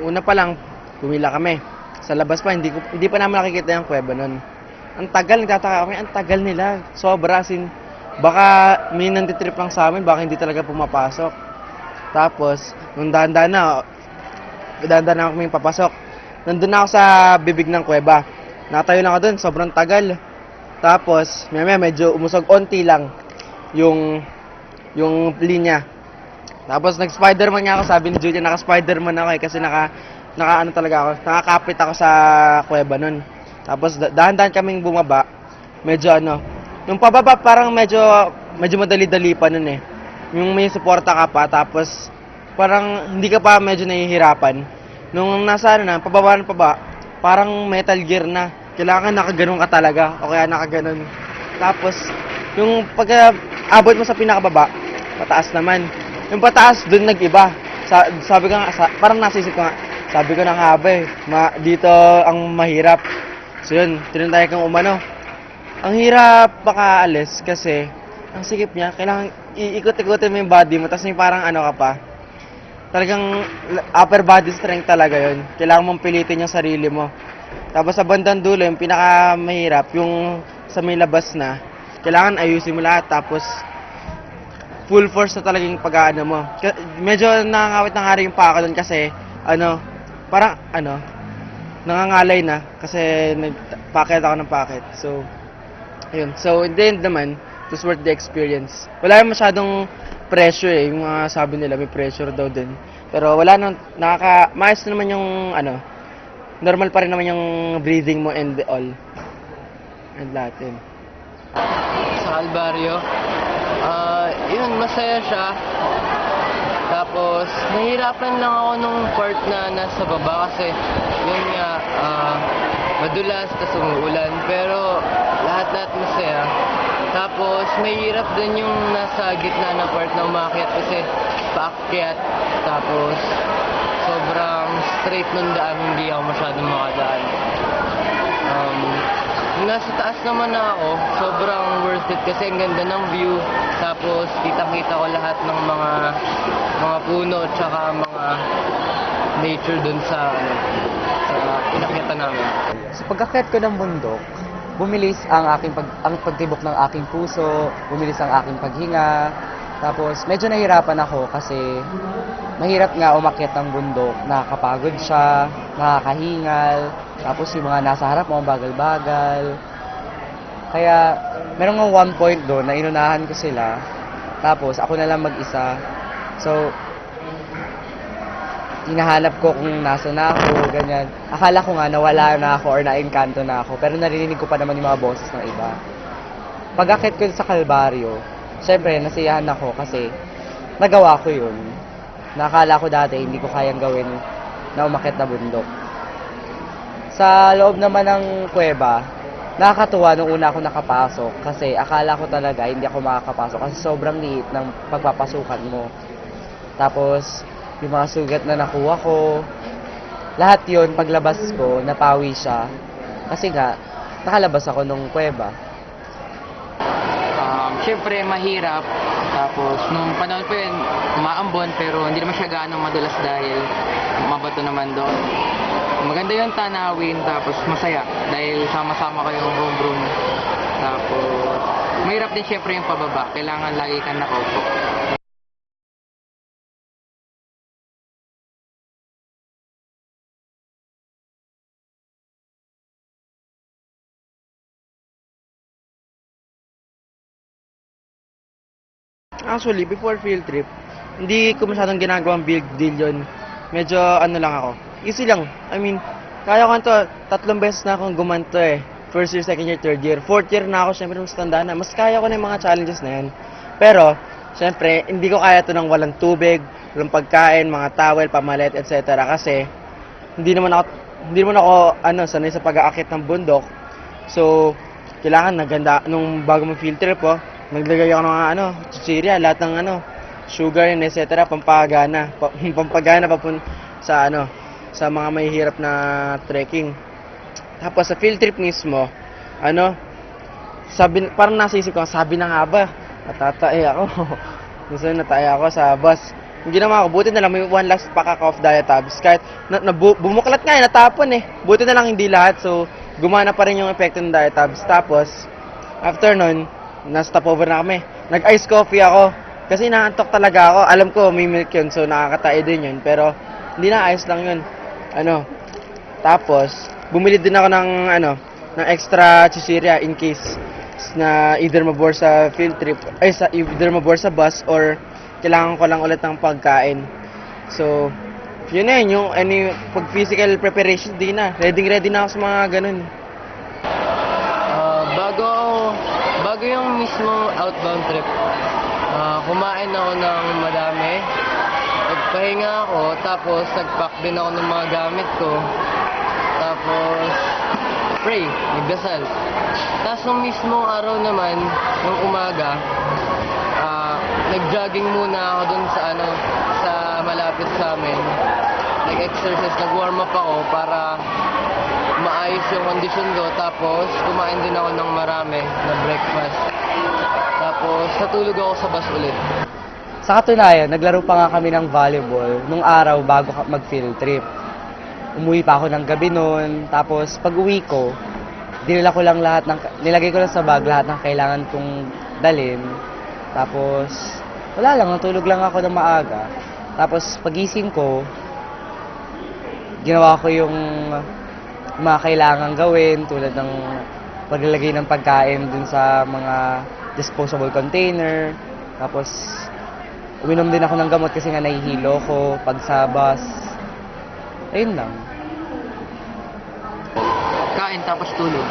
una pa lang, pumila kami. Sa labas pa, hindi, ko, hindi pa namin nakikita yung kuweba nun. Ang tagal, nagtataka kami, ang tagal nila. Sobra, sin, baka may nanditrip lang sa amin, baka hindi talaga pumapasok. Tapos, nung dahan-dahan na, dahan-dahan na kami papasok. Nandun na ako sa bibig ng kuweba. Natayo lang ako dun, sobrang tagal. Tapos, may may medyo umusog onti lang yung yung linya. Tapos nag-Spider-Man nga ako, sabi ni Julia, naka-Spider-Man ako eh kasi naka naka ano talaga ako, nakakapit ako sa kuweba nun. Tapos da- dahan-dahan kaming bumaba. Medyo ano, yung pababa parang medyo medyo madali-dali pa nun eh. Yung may suporta ka pa tapos parang hindi ka pa medyo nahihirapan. Nung nasa ano na, pababa na paba, parang metal gear na. Kailangan nakaganon ka talaga o kaya nakaganon. Tapos, yung pagka abot mo sa pinakababa, pataas naman. Yung pataas, dun nag-iba. Sa, sabi ko nga, sa, parang nasisip ko nga, sabi ko na nga ba eh, ma, dito ang mahirap. So yun, tinantay kong umano. Ang hirap makaalis kasi, ang sikip niya, kailangan iikot-ikotin mo yung body mo, tapos yung parang ano ka pa, talagang upper body strength talaga yun. Kailangan mong pilitin yung sarili mo. Tapos sa bandang dulo, yung pinaka mahirap, yung sa may labas na, kailangan ayusin mo lahat. Tapos, full force na talaga yung pag-aano mo. Medyo nakangawit na nga rin yung paa ko doon kasi, ano, parang, ano, nangangalay na kasi nagpacket ako ng packet. So, ayun. So, in the end naman, it was worth the experience. Wala yung masyadong pressure eh. Yung mga sabi nila, may pressure daw din. Pero wala nang, nakaka, maayos na naman yung, ano, normal pa rin naman yung breathing mo and all. And lahat yun. sa Calvario. Ah, yun, masaya siya. Tapos, nahihirapan lang ako nung part na nasa baba kasi yun nga, ah, madulas tas umuulan. Pero lahat-lahat masaya. Tapos, may hirap din yung nasa gitna na part na umakyat kasi paakyat. Tapos, sobrang straight nung daan, hindi ako masyadong makadaan. Nasa taas naman na ako, sobrang worth it kasi ang ganda ng view. Tapos kitang-kita ko lahat ng mga mga puno at saka mga nature dun sa ano, sa pinakita namin. Sa pagkakit ko ng bundok, bumilis ang aking pag ang pagtibok ng aking puso, bumilis ang aking paghinga. Tapos medyo nahirapan ako kasi mahirap nga umakyat ng bundok, nakakapagod siya, nakakahingal, tapos yung mga nasa harap mo bagal-bagal. Kaya meron nga one point doon na inunahan ko sila, tapos ako na lang mag-isa. So, hinahanap ko kung nasa na ako, ganyan. Akala ko nga nawala na ako or naengkanto na ako, pero narinig ko pa naman yung mga boses ng iba. Pag-akit ko sa Kalbaryo, syempre nasiyahan ako kasi nagawa ko yun. Nakala ko dati hindi ko kayang gawin na umakit na bundok. Sa loob naman ng kuweba, nakakatuwa nung una ako nakapasok kasi akala ko talaga hindi ako makakapasok kasi sobrang liit ng pagpapasukan mo. Tapos, yung mga sugat na nakuha ko, lahat yon paglabas ko, napawi siya. Kasi nga, nakalabas ako nung kuweba. Siyempre, mahirap. Tapos, nung panahon ko yun, umaambon, pero hindi naman siya gaano madulas dahil mabato naman doon. Maganda yung tanawin, tapos masaya dahil sama-sama kayong room room. Tapos, mahirap din siyempre yung pababa. Kailangan lagi kang nakaupo. Actually, before field trip, hindi ko masyadong ginagawang big deal yun. Medyo ano lang ako. Easy lang. I mean, kaya ko to, tatlong beses na akong gumanto eh. First year, second year, third year. Fourth year na ako, syempre, mas tanda na. Mas kaya ko na yung mga challenges na yan. Pero, syempre, hindi ko kaya to ng walang tubig, walang pagkain, mga towel, pamalit, etc. Kasi, hindi naman ako, hindi naman ako, ano, sanay sa pag-aakit ng bundok. So, kailangan naganda, nung bago mo field trip, oh, naglagay ako ng ano, chichirya, lahat ng, ano, sugar and etc. pampagana, pa, pampagana papun sa, ano, sa mga mahihirap na trekking. Tapos sa field trip mismo, ano, sabi, parang nasa isip ko, sabi na nga ba, natatae ako. Minsan nataya ako sa bus. Yung ginawa ko, buti na lang may one last pack ako of diatabs. Kahit na, na, bu- bumuklat nga eh, natapon eh. Buti na lang hindi lahat. So, gumana pa rin yung epekto ng diatabs. Tapos, after nun, na-stop over na kami. Nag-ice coffee ako. Kasi naantok talaga ako. Alam ko, may milk yun. So, nakakatae din yun. Pero, hindi na, ice lang yun. Ano, tapos, bumili din ako ng, ano, ng extra chichirya in case na either mabore sa field trip, ay sa either mabore sa bus or kailangan ko lang ulit ng pagkain. So, yun na yun, yung any, pag physical preparation, di na. Ready ready na ako sa mga ganun. Ah, bago ako, bago yung mismong outbound trip, ah, kumain ako ng madami. Nagpahinga ako, tapos nagpack din ako ng mga gamit ko. Tapos, pray, nagdasal. Tapos nung mismong araw naman, nung umaga, ah, nag-jogging muna ako dun sa ano, sa malapit sa amin. Nag-exercise, nag-warm up ako para maayos yung kondisyon ko. Tapos, kumain din ako ng marami na breakfast. Tapos, natulog ako sa bus ulit. Sa katunayan, naglaro pa nga kami ng volleyball nung araw bago mag-field trip. Umuwi pa ako ng gabi noon, tapos pag uwi ko, dinala ko lang lahat ng, nilagay ko lang sa bag lahat ng kailangan kong dalin. Tapos, wala lang, natulog lang ako ng maaga. Tapos, pagising ko, ginawa ko yung mga kailangan gawin tulad ng paglalagay ng pagkain dun sa mga disposable container. Tapos, uminom din ako ng gamot kasi nga nahihilo ko pag sa bus. Ayun lang. Kain tapos tulog.